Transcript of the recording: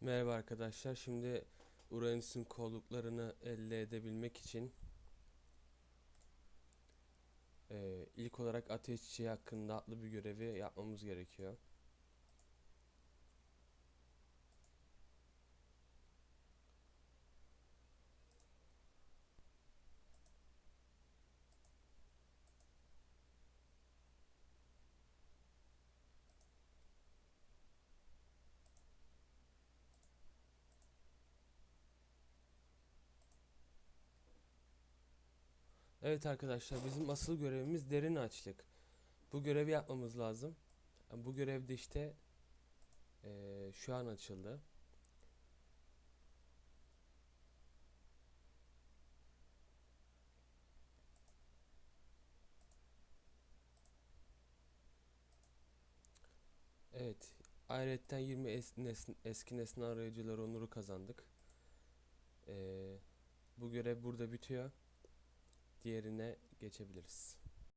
Merhaba arkadaşlar. Şimdi Uranüs'ün kolluklarını elde edebilmek için eee, ilk olarak ateşçi hakkında adlı bir görevi yapmamız gerekiyor. Evet arkadaşlar bizim asıl görevimiz derin açlık. Bu görevi yapmamız lazım. Bu görevde işte eee, şu an açıldı. Evet. Ayrıca 20 es- nesn- eski nesne arayıcıları onuru kazandık. Eee, bu görev burada bitiyor. Diğerine geçebiliriz.